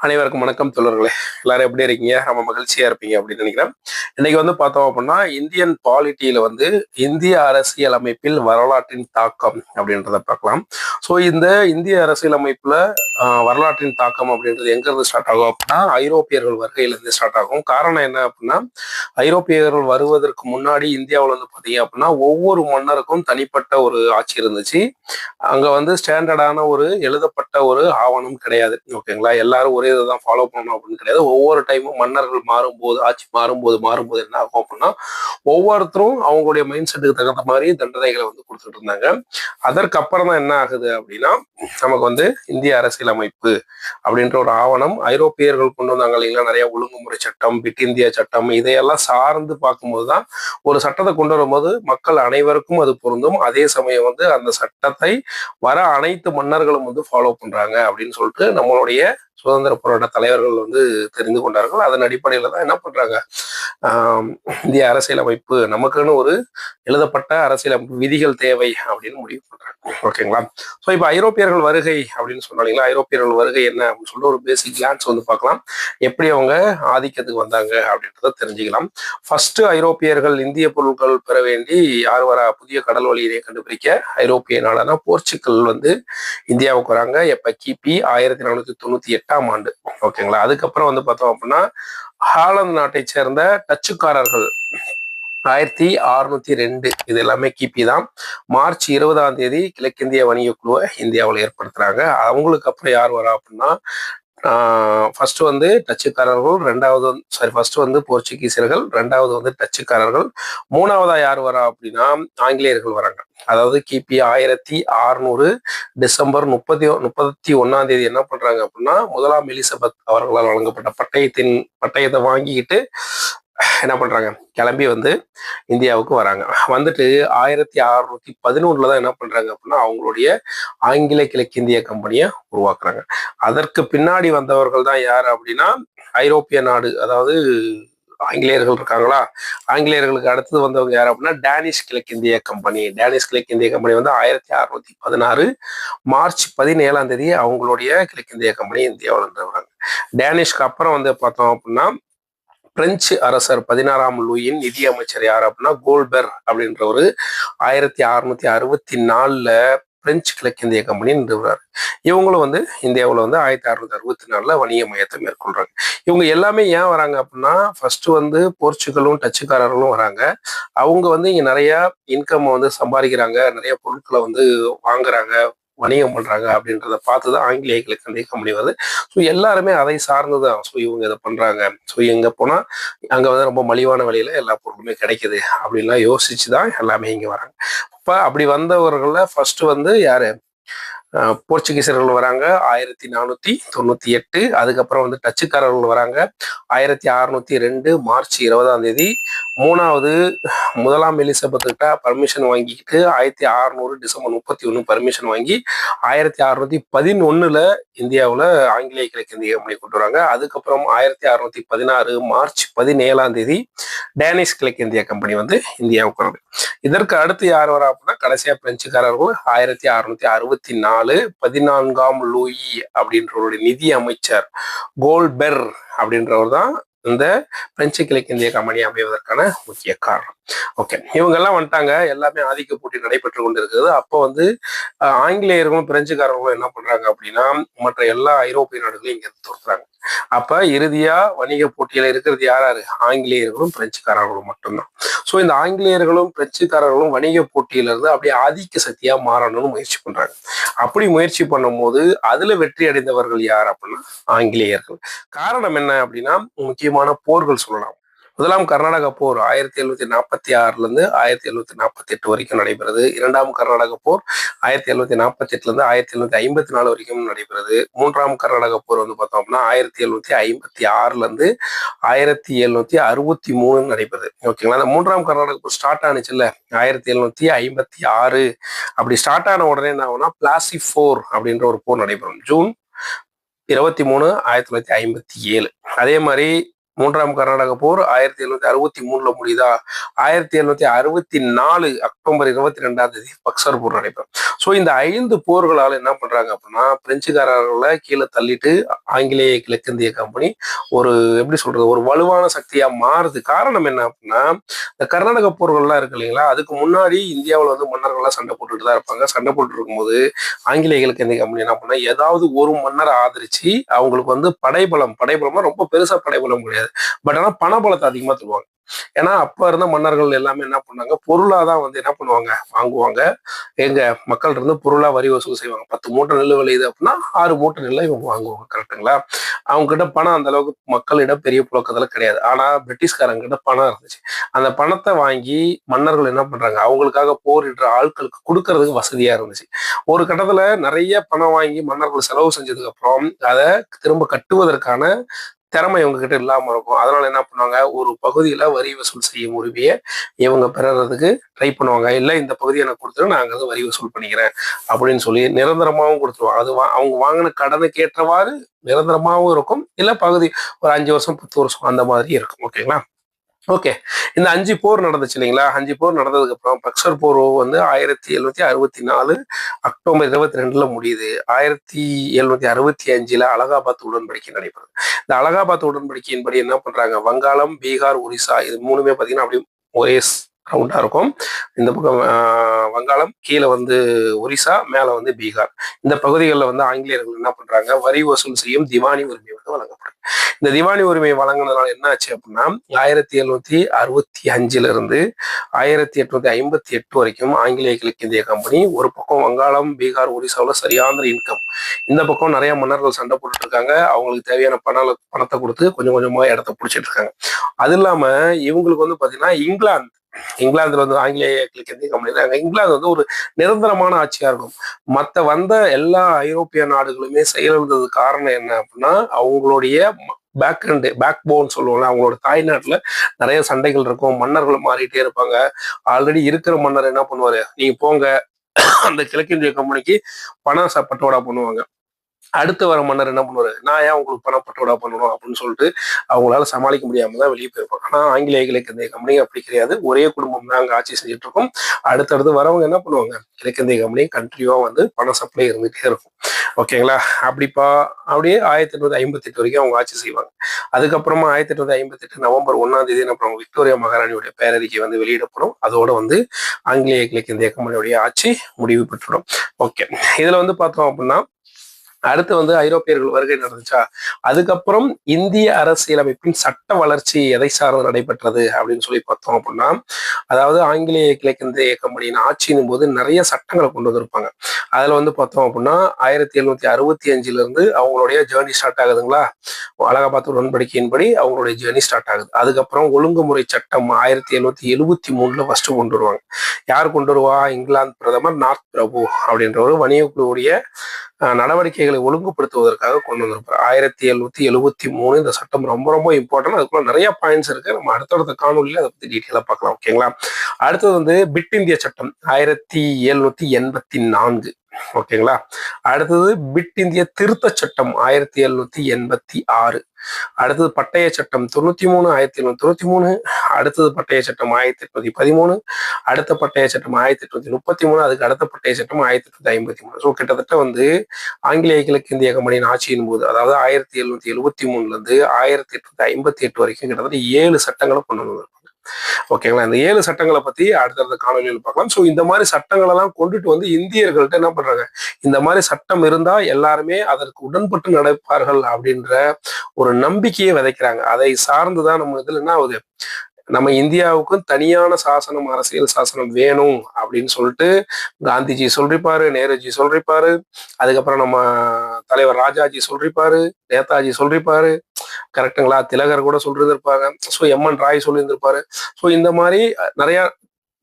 அனைவருக்கும் வணக்கம் தோழர்களே. எல்லாரும் எப்படி இருக்கீங்க? நம்ம மகிழ்ச்சியா இருப்பீங்க அப்படின்னு நினைக்கிறேன். இன்னைக்கு வந்து பார்த்தோம் அப்படின்னா இந்தியன் பாலிட்டியில வந்து இந்திய அரசியல் அமைப்பில் வரலாற்றின் தாக்கம் அப்படின்றத பார்க்கலாம். ஸோ இந்த இந்திய அரசியல் அமைப்புல வரலாற்றின் தாக்கம் அப்படின்றது எங்கேருந்து ஸ்டார்ட் ஆகும் அப்படின்னா ஐரோப்பியர்கள் வருகையிலிருந்து ஸ்டார்ட் ஆகும். காரணம் என்ன அப்படின்னா ஐரோப்பியர்கள் வருவதற்கு முன்னாடி இந்தியாவில் வந்து பார்த்தீங்க அப்படின்னா ஒவ்வொரு மன்னருக்கும் தனிப்பட்ட ஒரு ஆட்சி இருந்துச்சு. அங்கே வந்து ஸ்டாண்டர்டான ஒரு எழுதப்பட்ட ஒரு ஆவணம் கிடையாது. ஓகேங்களா? எல்லாரும் ஒரே இதை தான் ஃபாலோ பண்ணணும் அப்படின்னு கிடையாது. ஒவ்வொரு டைமும் மன்னர்கள் மாறும்போது ஆட்சி மாறும்போது மாறும்போது என்ன ஆகும் அப்படின்னா ஒவ்வொருத்தரும் அவங்களுடைய மைண்ட் செட்டுக்கு தகுந்த மாதிரி தண்டனைகளை வந்து கொடுத்துட்டு இருந்தாங்க. அதற்கப்புறம் தான் என்ன ஆகுது அப்படின்னா நமக்கு வந்து இந்திய அரசியல் அரசியலமைப்பு அப்படின்ற ஒரு ஆவணம் ஐரோப்பியர்கள் கொண்டு வந்தாங்க இல்லைங்களா நிறைய ஒழுங்குமுறை சட்டம் பிட் இந்தியா சட்டம் இதையெல்லாம் சார்ந்து பார்க்கும்போது தான் ஒரு சட்டத்தை கொண்டு வரும்போது மக்கள் அனைவருக்கும் அது பொருந்தும். அதே சமயம் வந்து அந்த சட்டத்தை வர அனைத்து மன்னர்களும் வந்து ஃபாலோ பண்றாங்க அப்படின்னு சொல்லிட்டு நம்மளுடைய சுதந்திர போராட்ட தலைவர்கள் வந்து தெரிந்து கொண்டார்கள். அதன் அடிப்படையில் தான் என்ன பண்றாங்க? இந்திய அரசியலமைப்பு நமக்குன்னு ஒரு எழுதப்பட்ட அரசியலமைப்பு விதிகள் தேவை அப்படின்னு முடிவு பண்றாங்க. ஓகேங்களா? ஸோ இப்போ ஐரோப்பியர்கள் வருகை அப்படின்னு சொன்னாங்களா ஐரோப்பியர்கள் வருகை என்ன அப்படின்னு சொல்லிட்டு ஒரு பேசிக் கிளான்ஸ் வந்து பார்க்கலாம். எப்படி அவங்க ஆதிக்கத்துக்கு வந்தாங்க அப்படின்றத தெரிஞ்சுக்கலாம். ஃபர்ஸ்ட் ஐரோப்பியர்கள் இந்திய பொருட்கள் பெற வேண்டி யார் வர புதிய கடல் வழியினை கண்டுபிடிக்க ஐரோப்பிய நாடான போர்ச்சுக்கல் வந்து இந்தியாவுக்கு வராங்க. எப்ப கிபி ஆயிரத்தி நானூத்தி தொண்ணூத்தி எட்டாம் ஆண்டு. ஓகேங்களா? அதுக்கப்புறம் வந்து பார்த்தோம் அப்படின்னா ஹாலந்து நாட்டை சேர்ந்த டச்சுக்காரர்கள். ஆயிரத்தி அறுநூத்தி ரெண்டு. இது எல்லாமே கிபி தான். மார்ச் இருபதாம் தேதி கிழக்கிந்திய வணிக குழுவை இந்தியாவில் ஏற்படுத்துறாங்க. அவங்களுக்கு அப்புறம் யார் வரா அப்படின்னா ஃபர்ஸ்ட் வந்து டச்சுக்காரர்கள் ரெண்டாவது சாரி ஃபர்ஸ்ட் வந்து போர்ச்சுகீசியர்கள் ரெண்டாவது வந்து டச்சுக்காரர்கள். மூணாவதா யார் வரா அப்படின்னா ஆங்கிலேயர்கள் வராங்க. அதாவது கிபி ஆயிரத்தி அறுநூறு டிசம்பர் முப்பத்தி முப்பத்தி ஒன்னாம் தேதி என்ன பண்றாங்க அப்படின்னா முதலாம் எலிசபெத் அவர்களால் வழங்கப்பட்ட பட்டயத்தின் பட்டயத்தை வாங்கிக்கிட்டு என்ன பண்றாங்க? கிளம்பி வந்து இந்தியாவுக்கு வராங்க. வந்துட்டு ஆயிரத்தி அறுநூத்தி பதினொன்றில் தான் என்ன பண்றாங்க அப்படின்னா அவங்களுடைய ஆங்கில கிழக்கிந்திய கம்பெனியை உருவாக்குறாங்க. அதற்கு பின்னாடி வந்தவர்கள் தான் யார் அப்படின்னா ஐரோப்பிய நாடு அதாவது ஆங்கிலேயர்கள் இருக்காங்களா? ஆங்கிலேயர்களுக்கு அடுத்தது வந்தவங்க யார் அப்படின்னா டேனிஷ் கிழக்கிந்திய கம்பெனி. டேனிஷ் கிழக்கிந்திய கம்பெனி வந்து ஆயிரத்தி அறுநூத்தி பதினாறு மார்ச் பதினேழாம் தேதி அவங்களுடைய கிழக்கிந்திய கம்பெனி இந்தியாவில் வராங்க. டேனிஷ்க்கு அப்புறம் வந்து பார்த்தோம் அப்படின்னா பிரெஞ்சு அரசர் பதினாறாம் லூயின் நிதி அமைச்சர் யார் அப்படின்னா கோல்பெர் அப்படின்றவர் ஆயிரத்தி அறுநூத்தி அறுபத்தி நாலுல பிரெஞ்சு கிழக்கிந்திய கம்பெனி நிறுவனார் இவங்களும் வந்து இந்தியாவில் வந்து ஆயிரத்தி அறுநூத்தி அறுபத்தி நாலுல வணிக மையத்தை மேற்கொள்றாங்க. இவங்க எல்லாமே ஏன் வராங்க அப்படின்னா ஃபர்ஸ்ட் வந்து போர்ச்சுகலும் டச்சுக்காரர்களும் வராங்க. அவங்க வந்து இங்க நிறைய இன்கம் வந்து சம்பாதிக்கிறாங்க நிறைய பொருட்களை வந்து வாங்குறாங்க. வணிகம் பண்றாங்க அப்படின்றத பார்த்து தான் ஆங்கிலேய கிழக்கிந்திய கம்பெனி வருது. ஸோ எல்லாருமே அதை சார்ந்து தான் ஸோ இவங்க இதை பண்றாங்க. ஸோ எங்க போனா அங்க வந்து ரொம்ப மலிவான விலையில எல்லா பொருளுமே கிடைக்குது அப்படின்லாம் யோசிச்சு தான் எல்லாமே இங்க வராங்க. இப்போ அப்படி வந்தவர்களில் ஃபர்ஸ்ட் வந்து யாரு? போர்ச்சுகீசர்கள் வராங்க. ஆயிரத்தி நானூத்தி தொண்ணூத்தி எட்டு அதுக்கப்புறம் வந்து டச்சுக்காரர்கள் வராங்க. ஆயிரத்தி அறுநூத்தி ரெண்டு மார்ச் இருபதாம் தேதி. மூணாவது முதலாம் எலிசபெத் கிட்ட பர்மிஷன் வாங்கிக்கிட்டு ஆயிரத்தி அறுநூறு டிசம்பர் முப்பத்தி ஒன்று பர்மிஷன் வாங்கி ஆயிரத்தி அறுநூத்தி பதினொன்னுல இந்தியாவில் ஆங்கிலேய கிழக்கிந்திய கம்பெனி கொண்டு வராங்க. அதுக்கப்புறம் ஆயிரத்தி அறுநூத்தி பதினாறு மார்ச் பதினேழாம் தேதி டேனிஷ் கிழக்கிந்திய கம்பெனி வந்து இந்தியாவுக்கு வருது இதற்கு அடுத்து யார் வரா அப்படின்னா கடைசியா பிரெஞ்சுக்காரர்கள் ஆயிரத்தி அறுநூத்தி அறுபத்தி நாலு நாலு பதினான்காம் லூயி அப்படின்றவருடைய நிதி அமைச்சர் கோல்பெர் அப்படின்றவர் தான் இந்த பிரெஞ்சு கிழக்கிந்திய கம்பெனி அமைவதற்கான முக்கிய காரணம். ஓகே இவங்க எல்லாம் வந்துட்டாங்க. எல்லாமே ஆதிக்க போட்டி நடைபெற்று கொண்டு இருக்குது அப்போ வந்து ஆங்கிலேயர்களும் பிரெஞ்சுக்காரர்களும் என்ன பண்றாங்க அப்படின்னா மற்ற எல்லா ஐரோப்பிய நாடுகளையும் இங்க இருந்து துரத்துறாங்க. அப்ப இறுதியா வணிக போட்டியில இருக்கிறது யாராரு? ஆங்கிலேயர்களும் பிரெஞ்சுக்காரர்களும் மட்டும்தான். ஸோ இந்த ஆங்கிலேயர்களும் பிரெஞ்சுக்காரர்களும் வணிக போட்டியில இருந்து அப்படியே ஆதிக்க சக்தியா மாறணும்னு முயற்சி பண்றாங்க. அப்படி முயற்சி பண்ணும்போது அதுல வெற்றி அடைந்தவர்கள் யார் அப்படின்னா ஆங்கிலேயர்கள். காரணம் என்ன அப்படின்னா முக்கியமான போர்கள் சொல்லலாம். முதலாம் கர்நாடக போர் ஆயிரத்தி எழுநூத்தி நாற்பத்தி ஆறுல இருந்து ஆயிரத்தி எழுநூத்தி நாற்பத்தி எட்டு வரைக்கும் நடைபெறுது. இரண்டாம் கர்நாடக போர் ஆயிரத்தி எழுநூத்தி நாற்பத்தி எட்டுல இருந்து ஆயிரத்தி எழுநூத்தி ஐம்பத்தி நாலு வரைக்கும் நடைபெறுது. மூன்றாம் கர்நாடக போர் வந்து பார்த்தோம் அப்படின்னா ஆயிரத்தி எழுநூத்தி ஐம்பத்தி ஆறுல இருந்து ஆயிரத்தி எழுநூத்தி அறுபத்தி மூணு நடைபெறுது. ஓகேங்களா அந்த மூன்றாம் கர்நாடக போர் ஸ்டார்ட் ஆனிச்சுல்ல. ஆயிரத்தி எழுநூத்தி ஐம்பத்தி ஆறு. அப்படி ஸ்டார்ட் ஆன உடனே என்ன ஆகும்னா பிளாசி ஃபோர் அப்படின்ற ஒரு போர் நடைபெறும். ஜூன் இருபத்தி மூணு ஆயிரத்தி தொள்ளாயிரத்தி ஐம்பத்தி ஏழு. அதே மாதிரி மூன்றாம் கர்நாடக போர் ஆயிரத்தி எழுநூத்தி அறுபத்தி மூணுல முடியுதா? ஆயிரத்தி எழுநூத்தி அறுபத்தி நாலு அக்டோபர் இருபத்தி ரெண்டாம் தேதி பக்சர் போர் நடைபெறும். ஸோ இந்த ஐந்து போர்களால் என்ன பண்றாங்க அப்படின்னா பிரெஞ்சுக்காரர்களை கீழே தள்ளிட்டு ஆங்கிலேய கிழக்கிந்திய கம்பெனி ஒரு எப்படி சொல்றது ஒரு வலுவான சக்தியா மாறுது. காரணம் என்ன அப்படின்னா இந்த கர்நாடக போர்கள்லாம் இருக்கு இல்லைங்களா அதுக்கு முன்னாடி இந்தியாவில் வந்து மன்னர்கள்லாம் சண்டை போட்டுட்டு தான் இருப்பாங்க. சண்டை போட்டு இருக்கும்போது ஆங்கிலேய கிழக்கிந்திய கம்பெனி என்ன பண்ணா ஏதாவது ஒரு மன்னரை ஆதரிச்சு அவங்களுக்கு வந்து படைபலம் படைபலமா ரொம்ப பெருசா படைபலம் கிடையாது. பட் ஆனால் பணபலத்தை அதிகமா தருவாங்க. ஏன்னா அப்ப இருந்த மன்னர்கள் எல்லாமே என்ன பண்ணாங்க? பொருளா தான் வந்து என்ன பண்ணுவாங்க? வாங்குவாங்க. எங்க மக்கள் இருந்து பொருளா வரி வசூல் செய்வாங்க. பத்து மூட்டை நெல் விளையுது அப்படின்னா ஆறு மூட்டை நெல்லை இவங்க வாங்குவாங்க கரெக்டுங்களா அவங்க கிட்ட பணம் அந்த அளவுக்கு மக்களிடம் பெரிய புழக்கத்துல கிடையாது. ஆனா பிரிட்டிஷ்காரங்க கிட்ட பணம் இருந்துச்சு. அந்த பணத்தை வாங்கி மன்னர்கள் என்ன பண்றாங்க? அவங்களுக்காக போரிடுற ஆட்களுக்கு கொடுக்கறதுக்கு வசதியா இருந்துச்சு. ஒரு கட்டத்துல நிறைய பணம் வாங்கி மன்னர்கள் செலவு செஞ்சதுக்கு அப்புறம் அதை திரும்ப கட்டுவதற்கான திறமை இவங்க கிட்ட இருக்கும். அதனால என்ன பண்ணுவாங்க? ஒரு பகுதியில் வரி வசூல் செய்யும் உரிமையை இவங்க பெறறதுக்கு ட்ரை பண்ணுவாங்க. இல்லை இந்த பகுதியை எனக்கு கொடுத்துரு நான் அங்கே வரி வசூல் பண்ணிக்கிறேன் அப்படின்னு சொல்லி நிரந்தரமாகவும் கொடுத்துருவாங்க அது வா- அவங்க வாங்கின கடனுக்கு ஏற்றவாறு நிரந்தரமாகவும் இருக்கும். இல்லை பகுதி ஒரு அஞ்சு வருஷம் பத்து வருஷம் அந்த மாதிரி இருக்கும். ஓகேங்களா? ஓகே இந்த அஞ்சு போர் நடந்துச்சு இல்லைங்களா? அஞ்சு போர் நடந்ததுக்கு அப்புறம் பக்சர் போர் வந்து ஆயிரத்தி எழுநூத்தி அறுபத்தி நாலு அக்டோபர் இருபத்தி ரெண்டுல முடியுது. ஆயிரத்தி எழுநூத்தி அறுபத்தி அஞ்சுல அலகாபாத் உடன்படிக்கை நடைபெறுது. இந்த அலகாபாத் உடன்படிக்கையின்படி என்ன பண்றாங்க? வங்காளம் பீகார் ஒரிசா இது மூணுமே பாத்தீங்கன்னா அப்படியே ஒரே ரவுண்டாக இருக்கும். இந்த பக்கம் ஆஹ், வங்காளம் கீழே வந்து ஒரிசா மேல வந்து பீகார். இந்த பகுதிகளில் வந்து ஆங்கிலேயர்கள் என்ன பண்றாங்க? வரி வசூல் செய்யும் திவானி உரிமை வந்து வழங்கப்படுது. இந்த திவானி உரிமை வழங்கினதுனால என்ன ஆச்சு அப்படின்னா ஆயிரத்தி எழுநூத்தி அறுபத்தி அஞ்சுல இருந்து ஆயிரத்தி எட்நூத்தி ஐம்பத்தி எட்டு வரைக்கும் ஆங்கிலேய கிழக்கிந்திய கம்பெனி ஒரு பக்கம் வங்காளம் பீகார் ஒரிசாவில் சரியான இன்கம் இந்த பக்கம் நிறைய மன்னர்கள் சண்டை போட்டுட்டு இருக்காங்க. அவங்களுக்கு தேவையான பண பணத்தை கொடுத்து கொஞ்சம் கொஞ்சமாக இடத்த பிடிச்சிட்டு இருக்காங்க. அது இல்லாமல் இவங்களுக்கு வந்து பார்த்தீங்கன்னா இங்கிலாந்து இங்கிலாந்துல வந்து ஆங்கிலேய கிழக்கிந்திய கம்பெனி இங்கிலாந்து வந்து ஒரு நிரந்தரமான ஆட்சியா இருக்கும். மத்த வந்த எல்லா ஐரோப்பிய நாடுகளுமே செயலிழந்தது காரணம் என்ன அப்படின்னா அவங்களுடைய பேக் அண்டு பேக் போன் சொல்லுவோம்ல அவங்களோட தாய்நாட்டில் நிறைய சண்டைகள் இருக்கும். மன்னர்கள் மாறிட்டே இருப்பாங்க. ஆல்ரெடி இருக்கிற மன்னர் என்ன பண்ணுவாரு? நீங்க போங்க. அந்த கிழக்கிந்திய கம்பெனிக்கு பணம் பட்டோடா பட்டுவாடா பண்ணுவாங்க. அடுத்து வர மன்னர் என்ன பண்ணுவாரு? நான் ஏன் உங்களுக்கு பணம் பட்டுவாடா பண்ணணும் அப்படின்னு சொல்லிட்டு அவங்களால சமாளிக்க முடியாம தான் வெளியே போயிருப்பாங்க. ஆனா ஆங்கிலேய கிழக்கிந்திய கம்பெனி அப்படி கிடையாது. ஒரே குடும்பம் தான் அங்கே ஆட்சி செஞ்சுட்டு இருக்கோம். அடுத்தடுத்து வரவங்க என்ன பண்ணுவாங்க? கிழக்கிந்திய கம்பெனி கண்ட்ரியா வந்து பண சப்ளை இருந்துகிட்டே இருக்கும். ஓகேங்களா அப்படிப்பா அப்படியே ஆயிரத்தி எட்நூத்தி ஐம்பத்தி எட்டு வரைக்கும் அவங்க ஆட்சி செய்வாங்க. அதுக்கப்புறமா ஆயிரத்தி எட்நூத்தி ஐம்பத்தி எட்டு நவம்பர் ஒன்னாம் தேதி என்ன பண்ணுவாங்க? விக்டோரியா மகாராணியுடைய பேரறிக்கை வந்து வெளியிடப்படும். அதோட வந்து ஆங்கிலேய கிழக்கிந்திய கம்பெனியுடைய ஆட்சி முடிவு பெற்றுடும் ஓகே இதுல வந்து பார்த்தோம் அப்படின்னா அடுத்து வந்து ஐரோப்பியர்கள் வருகை நடந்துச்சா? அதுக்கப்புறம் இந்திய அரசியலமைப்பின் சட்ட வளர்ச்சி எதை சார்ந்து நடைபெற்றது அப்படின்னு சொல்லி பார்த்தோம் அப்படின்னா அதாவது ஆங்கிலேய கிழக்கிந்திய கம்பெனியின் ஆட்சியின் போது நிறைய சட்டங்களை கொண்டு வந்திருப்பாங்க. அதுல வந்து பார்த்தோம் அப்படின்னா ஆயிரத்தி எழுநூத்தி அறுபத்தி அஞ்சுல இருந்து அவங்களுடைய ஜேர்னி ஸ்டார்ட் ஆகுதுங்களா? அலகாபாத் உடன்படிக்கையின்படி அவங்களுடைய ஜேர்னி ஸ்டார்ட் ஆகுது. அதுக்கப்புறம் ஒழுங்குமுறை சட்டம் ஆயிரத்தி எழுநூத்தி எழுபத்தி மூணுல ஃபர்ஸ்ட் கொண்டு வருவாங்க. யார் கொண்டு வருவா? இங்கிலாந்து பிரதமர் நார்த் பிரபு அப்படின்ற ஒரு வணிக குழுவுடைய நடவடிக்கைகளை ஒழுங்குபடுத்துவதற்காக கொண்டு வந்திருப்பார். ஆயிரத்தி எழுநூத்தி எழுபத்தி மூணு இந்த சட்டம் ரொம்ப ரொம்ப இம்பார்ட்டன்ட் அதுக்குள்ள நிறைய பாயிண்ட்ஸ் இருக்கு. நம்ம அடுத்தடுத்த காணொலியில அதை பத்தி டீட்டெயிலா பார்க்கலாம் ஓகேங்களா அடுத்தது வந்து பிட் இந்திய சட்டம் ஆயிரத்தி எழுநூத்தி எண்பத்தி நான்கு ஓகேங்களா அடுத்தது பிட் இந்திய திருத்த சட்டம் ஆயிரத்தி எழுநூத்தி எண்பத்தி ஆறு. அடுத்தது பட்டய சட்டம் தொண்ணூத்தி மூணு ஆயிரத்தி எழுநூத்தி தொண்ணூத்தி மூணு. அடுத்தது பட்டய சட்டம் ஆயிரத்தி எட்நூத்தி பதிமூணு அடுத்த பட்டய சட்டம் ஆயிரத்தி எட்நூத்தி முப்பத்தி மூணு அதுக்கு அடுத்த பட்டய சட்டம் ஆயிரத்தி எட்நூத்தி ஐம்பத்தி மூணு ஸோ கிட்டத்தட்ட வந்து ஆங்கிலேய கிழக்கு இந்திய கம்பெனியின் ஆட்சியின் போது அதாவது ஆயிரத்தி எழுநூத்தி எழுபத்தி மூணுல இருந்து ஆயிரத்தி எட்நூத்தி ஐம்பத்தி எட்டு வரைக்கும் கிட்டத்தட்ட ஏழு சட்டங்களை கொண்டு வந்திருக்கும் ஓகேங்களா இந்த ஏழு சட்டங்களை பத்தி அடுத்தடுத்த காணொலியில் பார்க்கலாம். ஸோ இந்த மாதிரி சட்டங்கள் எல்லாம் கொண்டுட்டு வந்து இந்தியர்கள்ட்ட என்ன பண்றாங்க? இந்த மாதிரி சட்டம் இருந்தா எல்லாருமே அதற்கு உடன்பட்டு நடப்பார்கள் அப்படின்ற ஒரு நம்பிக்கையை விதைக்கிறாங்க. அதை சார்ந்துதான் நம்ம இதுல என்ன ஆகுது? நம்ம இந்தியாவுக்கும் தனியான சாசனம் அரசியல் சாசனம் வேணும் அப்படின்னு சொல்லிட்டு காந்திஜி சொல்றிப்பாரு நேருஜி சொல்றிப்பாரு அதுக்கப்புறம் நம்ம தலைவர் ராஜாஜி சொல்றிப்பாரு நேதாஜி சொல்றிப்பாரு. கரெக்டுங்களா திலகர் கூட சொல்லியிருந்திருப்பாங்க ஸோ எம்என் ராய் சொல்லியிருந்திருப்பாரு ஸோ இந்த மாதிரி நிறைய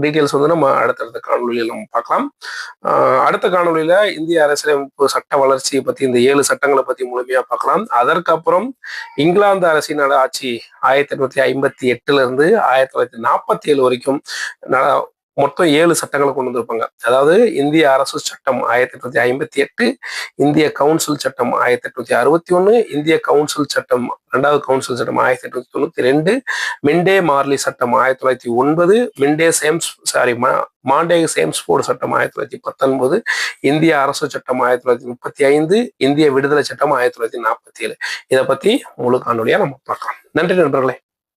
டீட்டெயில்ஸ் வந்து நம்ம அடுத்தடுத்த காணொலியில் நம்ம பார்க்கலாம். ஆஹ் அடுத்த காணொலியில் இந்திய அரசியலமைப்பு சட்ட வளர்ச்சியை பத்தி இந்த ஏழு சட்டங்களை பத்தி முழுமையா பார்க்கலாம். அதற்கப்புறம் இங்கிலாந்து அரசின் ஆட்சி ஆயிரத்தி எட்நூத்தி ஐம்பத்தி எட்டுல இருந்து ஆயிரத்தி தொள்ளாயிரத்தி நாற்பத்தி ஏழு வரைக்கும் ந- மொத்தம் ஏழு சட்டங்களை கொண்டு வந்திருப்பாங்க. அதாவது இந்திய அரசு சட்டம் ஆயிரத்தி எட்நூத்தி ஐம்பத்தி எட்டு இந்திய கவுன்சில் சட்டம் ஆயிரத்தி எட்நூத்தி அறுபத்தி ஒன்று இந்திய கவுன்சில் சட்டம் ரெண்டாவது கவுன்சில் சட்டம் ஆயிரத்தி எட்நூத்தி தொண்ணூத்தி ரெண்டு மிண்டே மார்லி சட்டம் ஆயிரத்தி தொள்ளாயிரத்தி ஒன்பது மிண்டே சேம்ஸ் சாரி மாண்டே சேம்ஸ்போர்டு சட்டம் ஆயிரத்தி தொள்ளாயிரத்தி பத்தொன்பது இந்திய அரசு சட்டம் ஆயிரத்தி தொள்ளாயிரத்தி முப்பத்தி ஐந்து இந்திய விடுதலை சட்டம் ஆயிரத்தி தொள்ளாயிரத்தி நாற்பத்தி ஏழு. இதை பத்தி முழு காணொலியா நம்ம பார்க்கலாம். நன்றி நண்பர்களே.